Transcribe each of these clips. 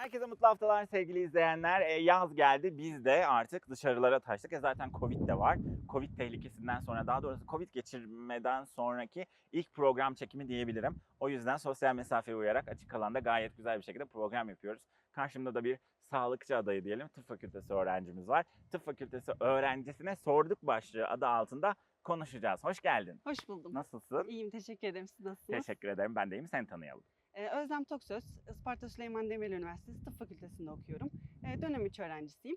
Herkese mutlu haftalar sevgili izleyenler. E, yaz geldi. Biz de artık dışarılara taştık. E, zaten Covid de var. Covid tehlikesinden sonra daha doğrusu Covid geçirmeden sonraki ilk program çekimi diyebilirim. O yüzden sosyal mesafeye uyarak açık alanda gayet güzel bir şekilde program yapıyoruz. Karşımda da bir sağlıkçı adayı diyelim. Tıp fakültesi öğrencimiz var. Tıp fakültesi öğrencisine sorduk başlığı adı altında konuşacağız. Hoş geldin. Hoş buldum. Nasılsın? İyiyim, teşekkür ederim. Siz nasılsınız? Teşekkür ederim. Ben de iyiyim. Seni tanıyalım. Ee, Özlem Toksöz, Isparta Süleyman Demirel Üniversitesi Tıp Fakültesi'nde okuyorum. Ee, dönem 3 öğrencisiyim.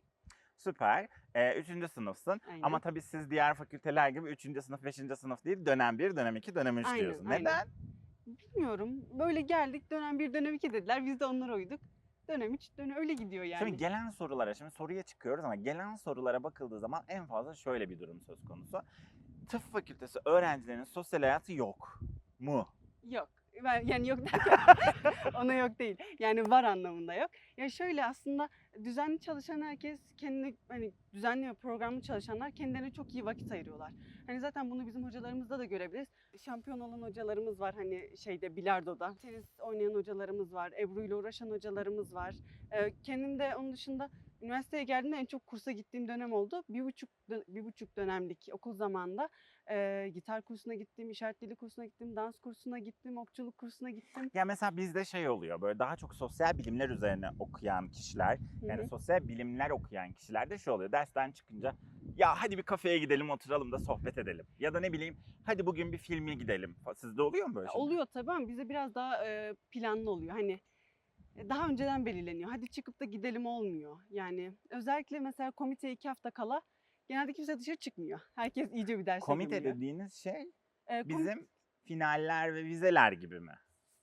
Süper. Ee, üçüncü sınıfsın. Aynen. Ama tabii siz diğer fakülteler gibi 3. sınıf, 5. sınıf değil, dönem 1, dönem 2, dönem 3 Aynen, diyorsun. aynen. Neden? Bilmiyorum, böyle geldik, dönem 1, dönem 2 dediler. Biz de onlara uyduk. Dönem 3, dönem öyle gidiyor yani. Şimdi gelen sorulara, şimdi soruya çıkıyoruz ama gelen sorulara bakıldığı zaman en fazla şöyle bir durum söz konusu. Tıp fakültesi öğrencilerinin sosyal hayatı yok mu? Yok. Ben, yani yok derken ona yok değil. Yani var anlamında yok. Ya şöyle aslında düzenli çalışan herkes kendi hani düzenli programlı çalışanlar kendilerine çok iyi vakit ayırıyorlar. Hani zaten bunu bizim hocalarımızda da görebiliriz. Şampiyon olan hocalarımız var hani şeyde bilardoda. Tenis oynayan hocalarımız var. Ebru ile uğraşan hocalarımız var. Ee, kendim de onun dışında üniversiteye geldiğimde en çok kursa gittiğim dönem oldu. Bir buçuk, bir buçuk dönemlik okul zamanında e, gitar kursuna gittim, işaret dili kursuna gittim, dans kursuna gittim, okçuluk kursuna gittim. Ya mesela bizde şey oluyor böyle daha çok sosyal bilimler üzerine okuyan kişiler yani hı. sosyal bilimler okuyan kişilerde şey oluyor dersten çıkınca ya hadi bir kafeye gidelim oturalım da sohbet edelim ya da ne bileyim hadi bugün bir filme gidelim. Sizde oluyor mu böyle şeyler? Oluyor tabii ama bize biraz daha e, planlı oluyor. Hani e, daha önceden belirleniyor. Hadi çıkıp da gidelim olmuyor. Yani özellikle mesela komite iki hafta kala genelde kimse dışarı çıkmıyor. Herkes iyice bir derse Komite gömülüyor. dediğiniz şey E, kom- bizim finaller ve vizeler gibi mi?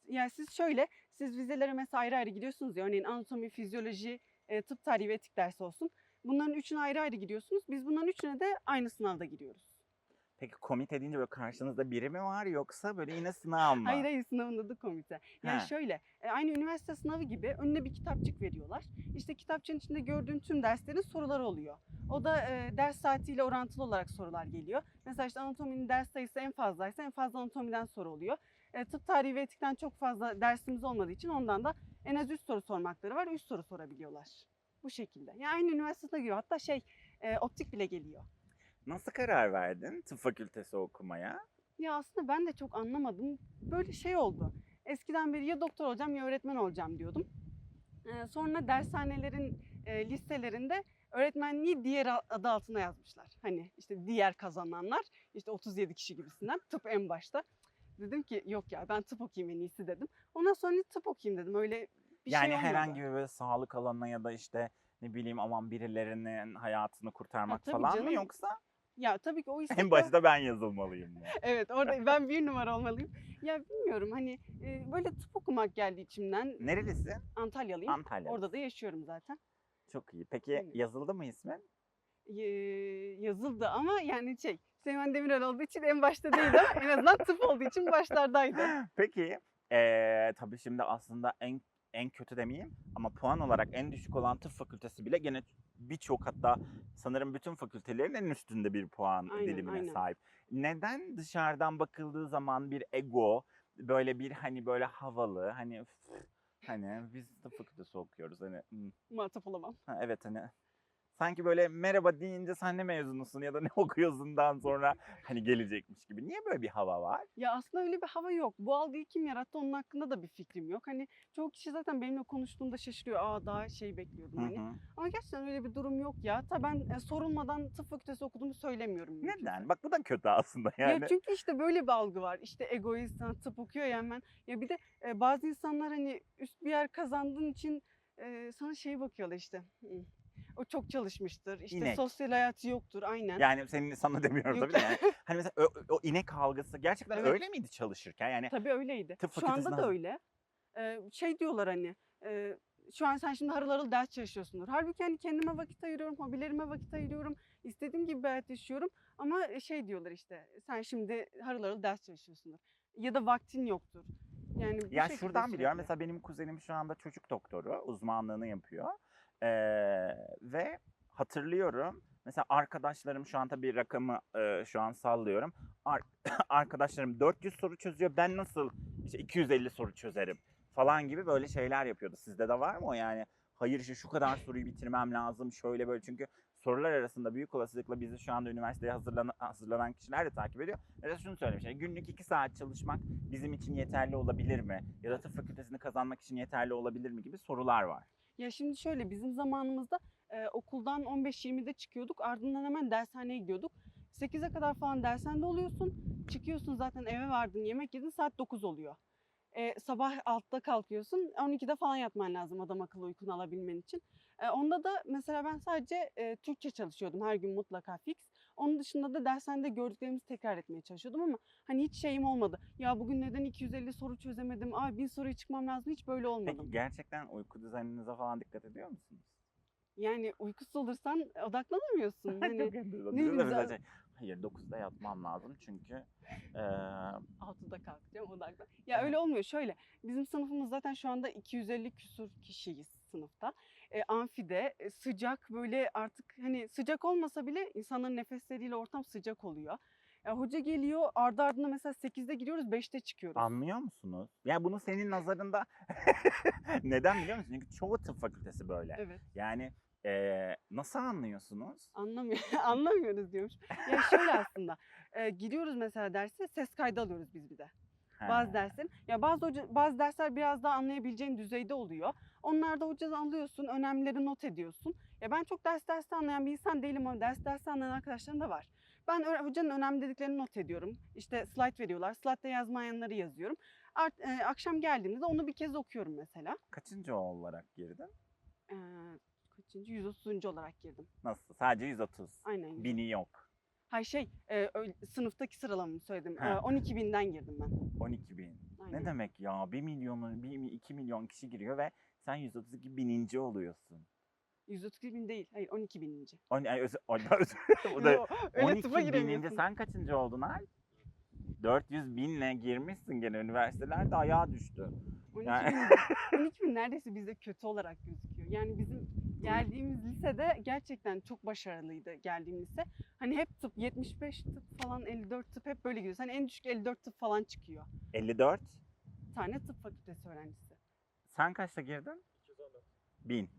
Yani siz şöyle, siz vizelere mesela ayrı ayrı gidiyorsunuz ya. Örneğin anatomi, fizyoloji, e, tıp tarihi ve etik dersi olsun. Bunların üçüne ayrı ayrı gidiyorsunuz. Biz bunların üçüne de aynı sınavda giriyoruz. Peki komite deyince böyle karşınızda biri mi var yoksa böyle yine sınav mı? Hayır hayır sınavın adı komite. Yani He. şöyle e, aynı üniversite sınavı gibi önüne bir kitapçık veriyorlar. İşte kitapçığın içinde gördüğün tüm derslerin soruları oluyor. O da e, ders saatiyle orantılı olarak sorular geliyor. Mesela işte anatominin ders sayısı en fazlaysa en fazla anatomiden soru oluyor. E, tıp tarihi ve etikten çok fazla dersimiz olmadığı için ondan da en az 3 soru sormakları var. 3 soru sorabiliyorlar. Bu şekilde. Yani aynı üniversitede giriyor. Hatta şey e, optik bile geliyor. Nasıl karar verdin tıp fakültesi okumaya? Ya aslında ben de çok anlamadım. Böyle şey oldu. Eskiden beri ya doktor olacağım ya öğretmen olacağım diyordum. Ee, sonra dershanelerin e, listelerinde öğretmenliği diğer adı altına yazmışlar. Hani işte diğer kazananlar işte 37 kişi gibisinden tıp en başta. Dedim ki yok ya ben tıp okuyayım en iyisi dedim. Ondan sonra tıp okuyayım dedim. Öyle bir yani şey olmadı. herhangi bir böyle sağlık alanına ya da işte ne bileyim aman birilerinin hayatını kurtarmak tabii falan mı canım. yoksa Ya tabii ki o istekle... en başta ben yazılmalıyım mı? Evet orada ben bir numara olmalıyım. Ya bilmiyorum hani e, böyle tıp okumak geldi içimden. Nerelisin? Antalyalıyım. Antalya. Orada da yaşıyorum zaten. Çok iyi. Peki Evet. yazıldı mı ismin? y- yazıldı ama yani şey Süleyman Demirel olduğu için en başta değildi ama en azından tıp olduğu için başlardaydı. Peki eee tabii şimdi aslında en en kötü demeyeyim ama puan olarak en düşük olan tıp fakültesi bile gene birçok hatta sanırım bütün fakültelerin en üstünde bir puan Aynen, dilimine aynen. sahip. Neden dışarıdan bakıldığı zaman bir ego böyle bir hani böyle havalı hani hani biz tıp fakültesi okuyoruz hani hmm, Muhatap olamam. ha, evet hani sanki böyle merhaba deyince sen ne mezunusun ya da ne okuyorsundan sonra hani gelecekmiş gibi. Niye böyle bir hava var? Ya aslında öyle bir hava yok. Bu algıyı kim yarattı onun hakkında da bir fikrim yok. Hani çoğu kişi zaten benimle konuştuğunda şaşırıyor. Aa daha şey bekliyordum hani. hı. Ama gerçekten öyle bir durum yok ya. Ta ben e, sorulmadan tıp fakültesi okuduğumu söylemiyorum. Neden? Bak bu da kötü aslında yani. Ya çünkü işte böyle bir algı var. İşte egoist, tıp okuyor ya hemen. Ya bir de e, bazı insanlar hani üst bir yer kazandığın için e, sana şey bakıyorlar işte. "Hı, O çok çalışmıştır. İşte İnek. sosyal hayatı yoktur aynen. Yani senin sana demiyorum tabii de yani. Hani mesela o, o inek algısı gerçekten Evet. öyle miydi çalışırken? Yani Tabii öyleydi. Tıp Şu anda da öyle. E, şey diyorlar hani e, şu an sen şimdi harıl harıl ders çalışıyorsundur. Halbuki hani kendime vakit ayırıyorum, hobilerime vakit ayırıyorum. istediğim gibi bir hayat yaşıyorum. Ama şey diyorlar işte sen şimdi harıl harıl ders çalışıyorsundur. Ya da vaktin yoktur. Yani bu ya şekilde şuradan biliyorum sürekli. mesela benim kuzenim şu anda çocuk doktoru uzmanlığını yapıyor. Ee, ve hatırlıyorum mesela arkadaşlarım şu an tabii rakamı e, şu an sallıyorum. Ar- arkadaşlarım 400 soru çözüyor. Ben nasıl işte 250 soru çözerim? falan gibi böyle şeyler yapıyordu. Sizde de var mı o yani? Hayır işte şu kadar soruyu bitirmem lazım şöyle böyle çünkü sorular arasında büyük olasılıkla bizi şu anda üniversiteye hazırlanan, hazırlanan kişiler de takip ediyor. Mesela şunu söylemiş. yani günlük iki saat çalışmak bizim için yeterli olabilir mi? Ya da tıp fakültesini kazanmak için yeterli olabilir mi gibi sorular var. Ya şimdi şöyle bizim zamanımızda e, okuldan 15-20'de çıkıyorduk. Ardından hemen dershaneye gidiyorduk. 8'e kadar falan dershanede oluyorsun. Çıkıyorsun zaten eve vardın yemek yedin saat 9 oluyor. E, sabah 6'da kalkıyorsun 12'de falan yatman lazım adam akıllı uykunu alabilmen için. E, onda da mesela ben sadece e, Türkçe çalışıyordum her gün mutlaka fix. Onun dışında da dershanede gördüklerimizi tekrar etmeye çalışıyordum ama hani hiç şeyim olmadı. Ya bugün neden 250 soru çözemedim? Aa bin soruya çıkmam lazım. Hiç böyle olmadım. Peki gerçekten uyku düzeninize falan dikkat ediyor musunuz? Yani uykusuz olursan odaklanamıyorsun. Hani Çok enteresan. şey, Hayır 9'da yatmam lazım çünkü eee, 6'da kalkacağım odaklan. Ya öyle olmuyor. Şöyle bizim sınıfımız zaten şu anda 250 küsur kişiyiz sınıfta. E, amfide e, sıcak böyle artık hani sıcak olmasa bile insanların nefesleriyle ortam sıcak oluyor. Ya hoca geliyor ardı ardına mesela 8'de giriyoruz 5'te çıkıyoruz. anlıyor musunuz? Yani bunu senin nazarında neden biliyor musun? Çünkü çoğu tıp fakültesi böyle. Evet Yani eee, nasıl anlıyorsunuz? anlamıyor anlamıyoruz diyormuş. Ya şöyle aslında e, giriyoruz mesela derse ses kaydı alıyoruz biz bir de. Bazı He. derslerin. Ya bazı hoca, bazı dersler biraz daha anlayabileceğin düzeyde oluyor. Onlarda hocadan alıyorsun, önemlileri not ediyorsun. Ya ben çok ders derste anlayan bir insan değilim ama ders derste anlayan arkadaşlarım da var. Ben hocanın önemli dediklerini not ediyorum. İşte slide veriyorlar. Slide'da yazmayanları yazıyorum. Art, e, akşam geldiğimde de onu bir kez okuyorum mesela. Kaçıncı olarak girdin? Ee, kaçıncı? 130. olarak girdim. Nasıl? Sadece 130. Aynen. 130. Bini yok. Hayır şey, e, öyle- sınıftaki sıralamamı söyledim. E, 12 binden girdim ben. 12 bin. Aynen. Ne demek ya? 1 milyonun, 1, 2 milyon kişi giriyor ve sen 132 bininci oluyorsun. 132 bin değil. Hayır 12 bininci. On, ay, ay, özür, o da Yo, öyle 12 tıpa bininci giremiyorsun. sen kaçıncı oldun Alp? 400 binle girmişsin gene üniversitelerde ayağa düştü. 12 Yani- bin, 12 bin neredeyse bizde kötü olarak gözüküyor. Yani bizim geldiğimiz lisede gerçekten çok başarılıydı geldiğim lise. Hani hep tıp 75 tıp falan 54 tıp hep böyle gidiyor. Hani en düşük 54 tıp falan çıkıyor. 54. Bir tane tıp fakültesi öğrencisi. Sen kaçta girdin? 1000.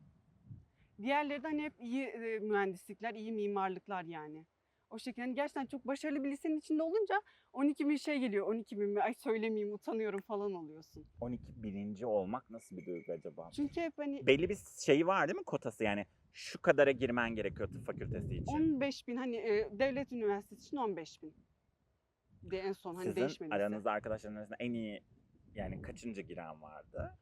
Diğerleri de hani hep iyi e, mühendislikler, iyi mimarlıklar yani. O şekilde hani gerçekten çok başarılı bir lisenin içinde olunca 12 bin şey geliyor. 12 bin mi? Ay söylemeyeyim utanıyorum falan oluyorsun. 12 bininci olmak nasıl bir duygu acaba? Çünkü hep hani Belli bir şeyi var değil mi kotası yani? Şu kadara girmen gerekiyor tıp fakültesi için. 15 bin hani e, devlet üniversitesi için 15 bin. De en son hani Sizin değişmediyse. aranızda arkadaşların arasında en iyi yani kaçıncı giren vardı?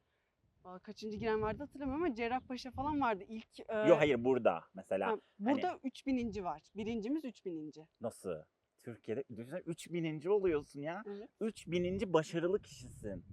Valla kaçıncı giren vardı hatırlamıyorum ama Cerrahpaşa falan vardı ilk. e, Yok hayır burada mesela. ha, burada 3000. var. Birincimiz 3000. Nasıl? Türkiye'de düşünsene 3000. oluyorsun ya. Evet. 3000. başarılı kişisin.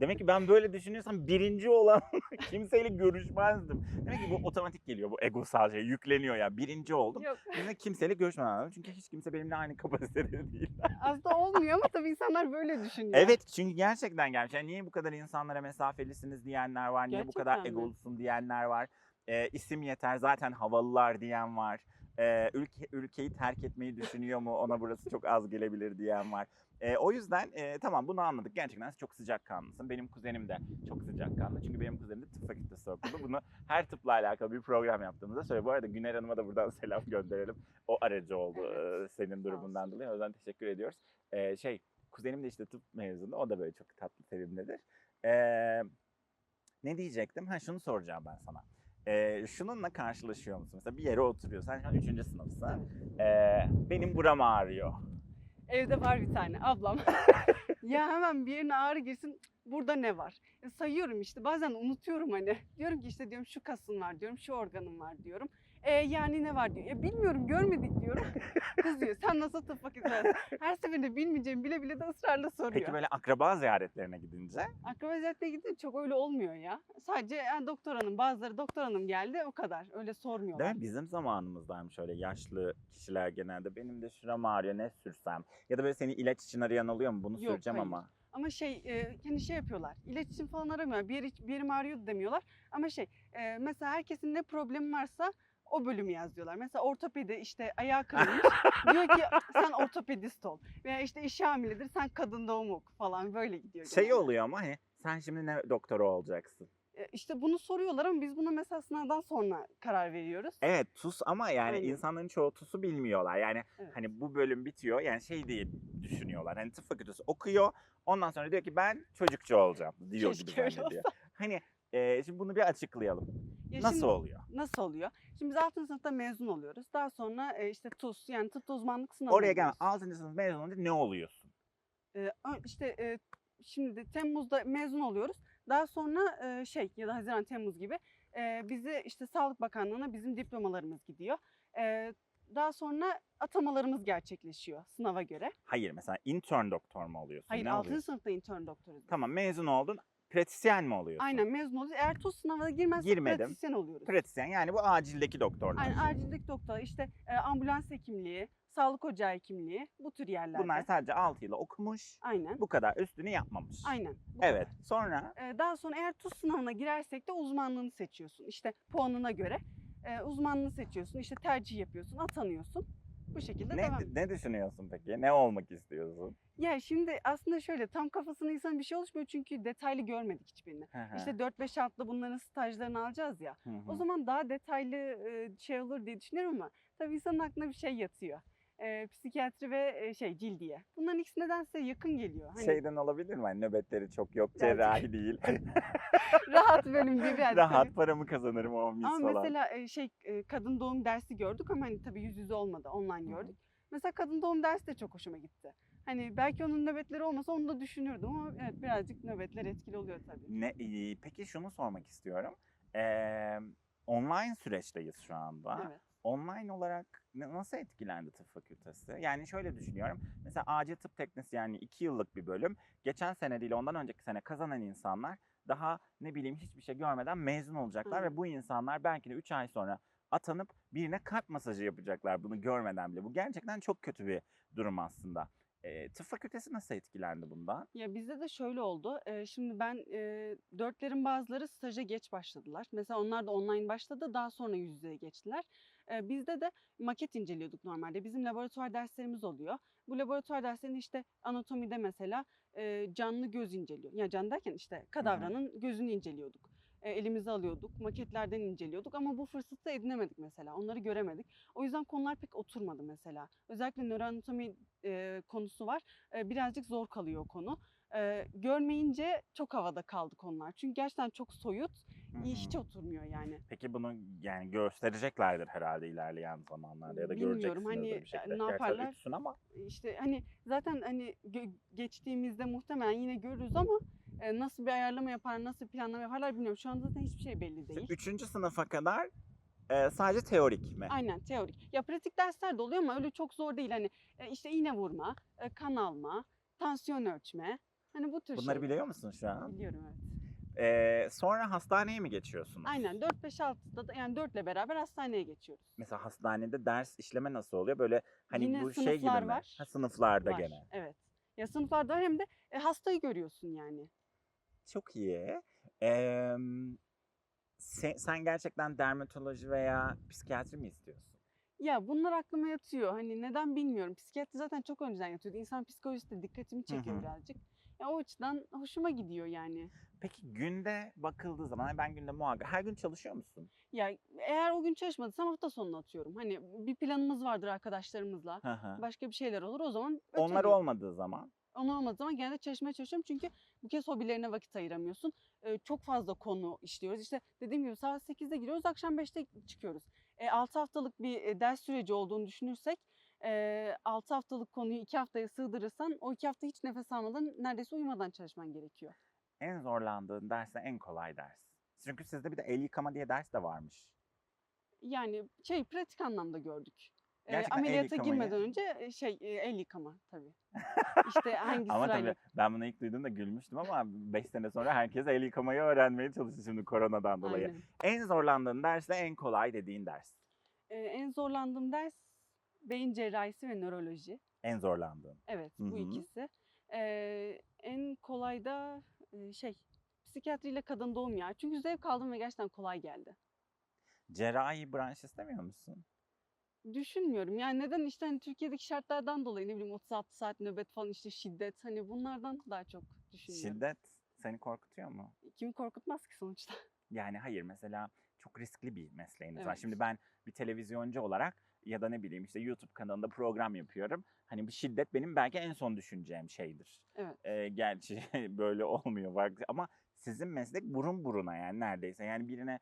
Demek ki ben böyle düşünüyorsam birinci olan kimseyle görüşmezdim. Demek ki bu otomatik geliyor bu egosal şey yükleniyor ya. Birinci oldum. Yok kimseyle görüşmem lazım. Çünkü hiç kimse benimle aynı kapasitede değil. az da olmuyor ama tabii insanlar böyle düşünüyor. Evet çünkü gerçekten gelmiş. Yani niye bu kadar insanlara mesafelisiniz diyenler var. Niye bu kadar Gerçekten mi? egolusun diyenler var. Ee, isim yeter zaten havalılar diyen var. Ee, ülke, ülkeyi terk etmeyi düşünüyor mu ona burası çok az gelebilir diyen var. Ee, o yüzden e, tamam bunu anladık. Gerçekten çok sıcakkanlısın. Benim kuzenim de çok sıcakkanlı. Çünkü benim kuzenim de tıp fakültesi okudu. Bunu her tıpla alakalı bir program yaptığımızda söyle. Bu arada Güner Hanım'a da buradan selam gönderelim. O aracı oldu Evet, e, senin durumundan dolayı. O yüzden teşekkür ediyoruz. Ee, şey kuzenim de işte tıp mezunu. O da böyle çok tatlı sevimlidir. Ee, ne diyecektim? Ha şunu soracağım ben sana. Ee, şununla karşılaşıyor musun? Mesela bir yere oturuyorsun. Sen şu an üçüncü sınıfsın. Ee, benim buram ağrıyor. Evde var bir tane ablam. ya hemen bir yerine ağrı girsin. Burada ne var? E, sayıyorum işte. Bazen unutuyorum hani. Diyorum ki işte diyorum şu kasın var diyorum. Şu organın var diyorum. E yani ne var diyor. Ya bilmiyorum görmedik diyorum. Kız diyor sen nasıl tıp fakültesi? Her seferinde bilmeyeceğim bile bile de ısrarla soruyor. Peki böyle akraba ziyaretlerine gidince? Akraba ziyaretine gidince çok öyle olmuyor ya. Sadece yani doktor hanım bazıları doktor hanım geldi o kadar. Öyle sormuyorlar. Değil mi? Bizim zamanımızdaymış öyle yaşlı kişiler genelde. Benim de şuram ağrıyor ne sürsem? Ya da böyle seni ilaç için arayan oluyor mu? Bunu Yok, süreceğim hayır. ama. Ama şey e, şey yapıyorlar. İlaç için falan aramıyorlar. Bir, yer, bir yerim ağrıyordu demiyorlar. Ama şey e, mesela herkesin ne problemi varsa o bölümü yaz diyorlar. Mesela ortopedi işte ayağı kırılmış. diyor ki sen ortopedist ol. Veya işte işi hamiledir sen kadın doğum oku falan böyle gidiyor. Şey genelde. oluyor ama hani Sen şimdi ne doktoru olacaksın? E, İşte bunu soruyorlar ama biz buna mesela sınavdan sonra karar veriyoruz. Evet TUS ama yani Aynen. insanların çoğu TUS'u bilmiyorlar. Yani Evet. hani bu bölüm bitiyor yani şey diye düşünüyorlar. Hani tıp fakültesi okuyor ondan sonra diyor ki ben çocukçu olacağım diyor gibi Keşke öyle zannediyor. Hani e, şimdi bunu bir açıklayalım. Ya Nasıl şimdi- oluyor? Nasıl oluyor? Şimdi biz 6. sınıfta mezun oluyoruz. Daha sonra e, işte TUS yani tıpta uzmanlık sınavı Oraya gel. giriyoruz. 6. sınıf mezun olunca ne oluyorsun? E, işte e, şimdi Temmuz'da mezun oluyoruz. Daha sonra e, şey ya da Haziran Temmuz gibi e, bizi işte Sağlık Bakanlığı'na bizim diplomalarımız gidiyor. E, daha sonra atamalarımız gerçekleşiyor sınava göre. Hayır mesela intern doktor mu oluyorsun? Hayır ne 6. oluyorsun? sınıfta intern doktoruz. Tamam mezun oldun. Pratisyen mi oluyorsun? Aynen mezun oluyoruz. Eğer TUS sınavına girmezsek Girmedim. pratisyen oluyoruz. Pratisyen yani bu acildeki doktorlar. Aynen acillik doktor işte e, ambulans hekimliği, sağlık ocağı hekimliği bu tür yerlerde. Bunlar sadece 6 yılı okumuş. Aynen. Bu kadar üstünü yapmamış. Aynen. bu Evet. Sonra kadar. E, daha sonra eğer TUS sınavına girersek de uzmanlığını seçiyorsun. İşte puanına göre e, uzmanlığını seçiyorsun. İşte tercih yapıyorsun, atanıyorsun. Bu şekilde ne devam. ne düşünüyorsun peki? Ne olmak istiyorsun? Ya şimdi aslında şöyle tam kafasında insan bir şey oluşmuyor çünkü detaylı görmedik hiçbirini. Hı hı, İşte 4-5 altlı bunların stajlarını alacağız ya. hı hı. O zaman daha detaylı şey olur diye düşünüyorum ama tabii insanın aklına bir şey yatıyor. E, psikiyatri ve e, şey cildiye. Bunların ikisi nedense yakın geliyor. Hani Şeyden olabilir mi? Hani nöbetleri çok yok, cerrahi değil. rahat bölüm gibi. yani Rahat paramı kazanırım o mis Ama falan. mesela e, şey e, kadın doğum dersi gördük ama hani tabii yüz yüze olmadı. Online Hı hı. gördük. Mesela kadın doğum dersi de çok hoşuma gitti. Hani belki onun nöbetleri olmasa onu da düşünürdüm ama evet birazcık nöbetler etkili oluyor tabii. Ne iyi. Peki şunu sormak istiyorum. Ee, online süreçteyiz şu anda. Evet. Online olarak nasıl etkilendi tıp fakültesi? Yani şöyle düşünüyorum. Mesela acil tıp teknisyenliği 2 yıllık bir bölüm. Geçen sene değil ondan önceki sene kazanan insanlar daha ne bileyim hiçbir şey görmeden mezun olacaklar. Ve Aynen. bu insanlar belki de 3 ay sonra atanıp birine kalp masajı yapacaklar bunu görmeden bile. Bu gerçekten çok kötü bir durum aslında. Ee, tıp fakültesi nasıl etkilendi bundan? Ya bizde de şöyle oldu. Ee, şimdi ben e, dörtlerin bazıları staja geç başladılar. Mesela onlar da online başladı. Daha sonra yüz yüzeye geçtiler. Ee, bizde de maket inceliyorduk normalde. Bizim laboratuvar derslerimiz oluyor. Bu laboratuvar derslerinde işte anatomide mesela e, canlı göz inceliyor. Ya can derken işte kadavranın gözünü inceliyorduk. E, elimize alıyorduk, maketlerden inceliyorduk ama bu fırsatı edinemedik mesela. Onları göremedik. O yüzden konular pek oturmadı mesela. Özellikle nöroanatomi e, konusu var. E, birazcık zor kalıyor o konu. E, görmeyince çok havada kaldı konular. Çünkü gerçekten çok soyut, Hı iyi, hiç oturmuyor yani. Peki bunu yani göstereceklerdir herhalde ilerleyen zamanlarda ya da Bilmiyorum, hani, de e, bir şekilde. ne yaparlar? ama İşte hani zaten hani geçtiğimizde muhtemelen yine görürüz ama e, nasıl bir ayarlama yapar, nasıl bir planlama yaparlar bilmiyorum. Şu anda zaten hiçbir şey belli değil. üçüncü sınıfa kadar e, sadece teorik mi? Aynen teorik. Ya pratik dersler de oluyor ama öyle çok zor değil. Hani e, işte iğne vurma, e, kan alma, tansiyon ölçme. Hani bu tür Bunları şeyler. biliyor musun şu an? Biliyorum evet. E, sonra hastaneye mi geçiyorsunuz? Aynen 4 5 6'da da yani 4 ile beraber hastaneye geçiyoruz. Mesela hastanede ders işleme nasıl oluyor? Böyle hani Yine bu şey gibi sınıflar mi? var. Ha, sınıflarda Var, gene. Evet. Ya sınıflarda var hem de e, hastayı görüyorsun yani. Çok iyi. E, sen, sen gerçekten dermatoloji veya psikiyatri mi istiyorsun? Ya bunlar aklıma yatıyor. Hani neden bilmiyorum. Psikiyatri zaten çok önceden yatıyordu. İnsan psikolojisi de dikkatimi çekiyor hı. birazcık. Ya o açıdan hoşuma gidiyor yani. Peki günde bakıldığı zaman hani ben günde muhakkak her gün çalışıyor musun? Ya eğer o gün çalışmadıysam hafta sonuna atıyorum. Hani bir planımız vardır arkadaşlarımızla. Hı hı. Başka bir şeyler olur o zaman Onlar öteliyorum. olmadığı zaman Onlar olmadığı zaman genelde çalışmaya çalışıyorum. Çünkü bu kez hobilerine vakit ayıramıyorsun. Ee, çok fazla konu işliyoruz. İşte dediğim gibi saat 8'de giriyoruz, akşam 5'te çıkıyoruz. E, 6 haftalık bir e, ders süreci olduğunu düşünürsek e, 6 haftalık konuyu 2 haftaya sığdırırsan o 2 hafta hiç nefes almadan neredeyse uyumadan çalışman gerekiyor. en zorlandığın ders de en kolay ders. Çünkü sizde bir de el yıkama diye ders de varmış. Yani şey pratik anlamda gördük. Gerçekten el ameliyata girmeden önce şey e, el yıkama tabii. İşte hangi Ama sırayla. tabii ben bunu ilk duyduğumda gülmüştüm ama 5 sene sonra herkes el yıkamayı öğrenmeye çalışıyor şimdi koronadan dolayı. Aynen. En zorlandığın ders de en kolay dediğin ders. E, en zorlandığım ders beyin cerrahisi ve nöroloji. En zorlandığın. Evet Hı bu ikisi. Ee, en kolay da şey psikiyatriyle kadın doğum ya. Çünkü zevk aldım ve gerçekten kolay geldi. Cerrahi branş istemiyor musun? Düşünmüyorum yani neden işte hani Türkiye'deki şartlardan dolayı ne bileyim 36 saat nöbet falan işte şiddet hani bunlardan daha çok düşünüyorum. Şiddet Seni korkutuyor mu? Kimi korkutmaz ki sonuçta. Yani hayır mesela çok riskli bir mesleğiniz var. Evet. Şimdi ben bir televizyoncu olarak ya da ne bileyim işte YouTube kanalında program yapıyorum. Hani bir şiddet benim belki en son düşüneceğim şeydir. Evet. Ee, gerçi böyle olmuyor bak ama sizin meslek burun buruna yani neredeyse. Yani birine e,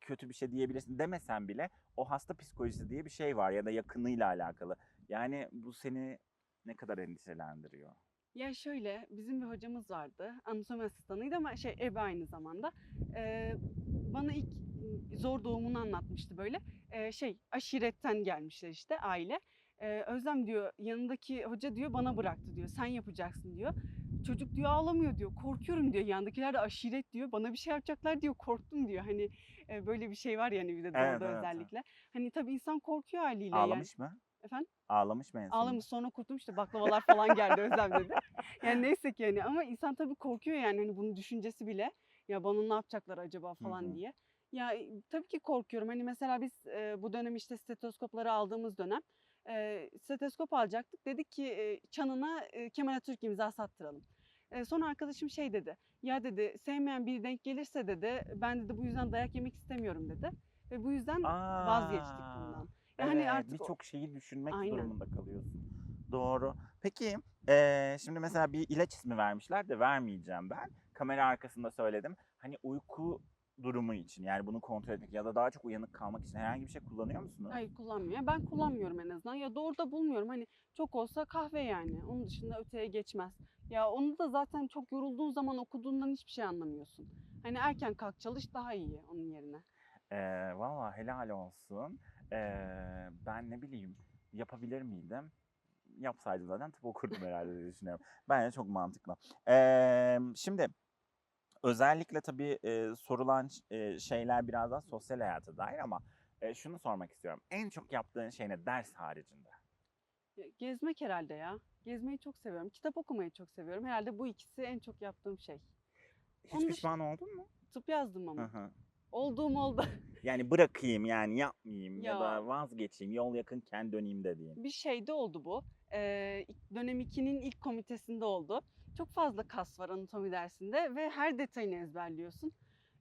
kötü bir şey diyebilirsin demesen bile o hasta psikolojisi diye bir şey var ya da yakınıyla alakalı. Yani bu seni ne kadar endişelendiriyor? Ya şöyle bizim bir hocamız vardı. Anatomi asistanıydı ama şey ebe aynı zamanda. Ee, bana ilk zor doğumunu anlatmıştı böyle. Ee, şey aşiretten gelmişler işte aile. Ee, Özlem diyor yanındaki hoca diyor bana bıraktı diyor. Sen yapacaksın diyor. Çocuk diyor ağlamıyor diyor. Korkuyorum diyor. Yandakiler de aşiret diyor. Bana bir şey yapacaklar diyor. Korktum diyor. Hani e, böyle bir şey var yani bir de Evet, doğuda evet, evet. özellikle. Hani tabii insan korkuyor haliyle yani. Ağlamış mı? Efendim? Ağlamış mı en sonunda? Ağlamış sonra kurtulmuş işte baklavalar falan geldi Özlem dedi. Yani neyse ki yani ama insan tabii korkuyor yani hani bunun düşüncesi bile. Ya bana ne yapacaklar acaba falan hı. diye. Ya e, tabii ki korkuyorum. Hani mesela biz e, bu dönem işte stetoskopları aldığımız dönem e, stetoskop alacaktık. Dedik ki e, çanına e, Kemal Atatürk imzası attıralım. E, sonra arkadaşım şey dedi. Ya dedi sevmeyen biri denk gelirse dedi ben dedi bu yüzden dayak yemek istemiyorum dedi. Ve bu yüzden vazgeçtik Aa, bundan. Ya hani evet, artık birçok şeyi düşünmek Aynen. durumunda kalıyorsun. Doğru. Peki eee, şimdi mesela bir ilaç ismi vermişler de vermeyeceğim ben. Kamera arkasında söyledim. Hani uyku durumu için yani bunu kontrol etmek ya da daha çok uyanık kalmak için herhangi bir şey kullanıyor musunuz? Hayır kullanmıyor. Ben kullanmıyorum en azından. Ya doğru da bulmuyorum. Hani çok olsa kahve yani. Onun dışında öteye geçmez. Ya onu da zaten çok yorulduğun zaman okuduğundan hiçbir şey anlamıyorsun. Hani erken kalk çalış daha iyi onun yerine. Eee Valla helal olsun. Eee, ben ne bileyim yapabilir miydim? Yapsaydım zaten tıp okurdum herhalde diye düşünüyorum. Bence çok mantıklı. Eee, şimdi özellikle tabii e, sorulan e, şeyler biraz daha sosyal hayata dair ama e, şunu sormak istiyorum. En çok yaptığın şey ne ders haricinde? Gezmek herhalde ya. Gezmeyi çok seviyorum. Kitap okumayı çok seviyorum. Herhalde bu ikisi en çok yaptığım şey. Hiç Onun dışında- pişman oldun mu? Tıp yazdım ama. hı. Olduğum oldu. yani bırakayım yani yapmayayım ya, Ya. da vazgeçeyim yol yakınken döneyim dediğin. bir şeyde oldu bu. Ee, dönem 2'nin ilk komitesinde oldu. Çok fazla kas var anatomi dersinde ve her detayını ezberliyorsun.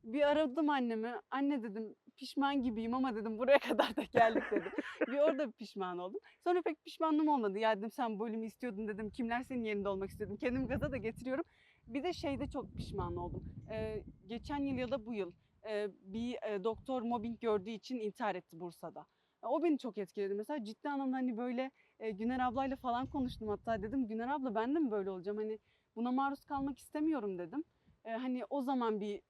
Bir aradım annemi. Anne dedim pişman gibiyim ama dedim buraya kadar da geldik dedim. bir orada bir pişman oldum. Sonra pek pişmanlığım olmadı. Ya dedim sen bölümü istiyordun dedim. Kimler senin yerinde olmak istiyordum. Kendimi gaza da getiriyorum. Bir de şeyde çok pişman oldum. Ee, geçen yıl ya da bu yıl e, bir e, doktor mobbing gördüğü için intihar etti Bursa'da. O beni çok etkiledi. Mesela ciddi anlamda hani böyle e, Güner ablayla falan konuştum hatta dedim Güner abla ben de mi böyle olacağım hani buna maruz kalmak istemiyorum dedim. E, hani o zaman bir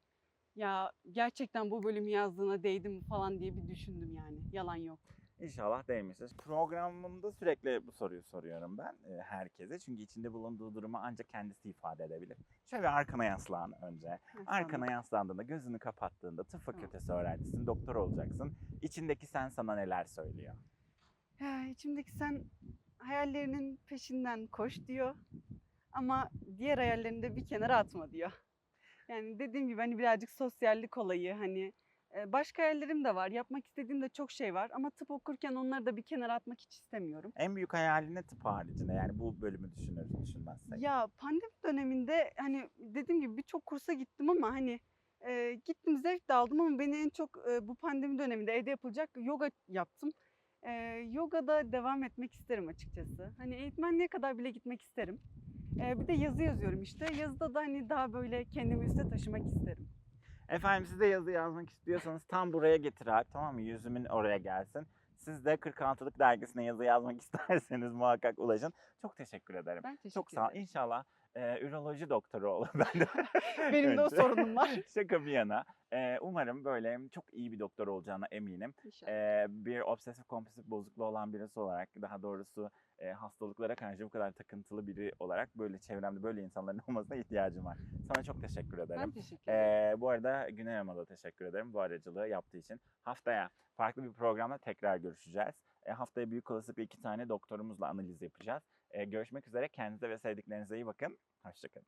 ya gerçekten bu bölümü yazdığına değdi mi falan diye bir düşündüm yani yalan yok. İnşallah değmiştir. Programımda sürekli bu soruyu soruyorum ben e, herkese. Çünkü içinde bulunduğu durumu ancak kendisi ifade edebilir. Şöyle arkana yaslan önce. Arkana yaslandığında, gözünü kapattığında tıp fakültesi öğrencisin, doktor olacaksın. İçindeki sen sana neler söylüyor? İçimdeki sen hayallerinin peşinden koş diyor ama diğer hayallerini de bir kenara atma diyor. Yani dediğim gibi hani birazcık sosyallik olayı hani e, başka hayallerim de var. Yapmak istediğim de çok şey var ama tıp okurken onları da bir kenara atmak hiç istemiyorum. En büyük hayalin ne tıp haricinde? Yani bu bölümü düşünür, düşünmezsek. Ya pandemi döneminde hani dediğim gibi birçok kursa gittim ama hani e, gittim zevk de aldım ama beni en çok e, bu pandemi döneminde evde yapılacak yoga yaptım. E, yogada devam etmek isterim açıkçası. Hani eğitmenliğe kadar bile gitmek isterim. E, bir de yazı yazıyorum işte. Yazıda da hani daha böyle kendimi üste taşımak isterim. Efendim siz de yazı yazmak istiyorsanız tam buraya getir abi tamam mı? Yüzümün oraya gelsin. Siz de 46'lık dergisine yazı yazmak isterseniz muhakkak ulaşın. Çok teşekkür ederim. Ben teşekkür Çok sağ ol. ederim. İnşallah e, üroloji doktoru olur ben de. Benim de o Önce. sorunum var. Şaka bir yana. e, umarım böyle çok iyi bir doktor olacağına eminim. İnşallah. E, bir obsesif kompulsif bozukluğu olan birisi olarak daha doğrusu e, hastalıklara karşı bu kadar takıntılı biri olarak böyle çevremde böyle insanların olmasına ihtiyacım var. Sana çok teşekkür ederim. ben teşekkür ederim. Ee, bu arada Güney Hanım'a da teşekkür ederim bu aracılığı yaptığı için. Haftaya farklı bir programda tekrar görüşeceğiz. Ee, haftaya büyük olasılıkla iki tane doktorumuzla analiz yapacağız. Ee, görüşmek üzere. Kendinize ve sevdiklerinize iyi bakın. Hoşçakalın.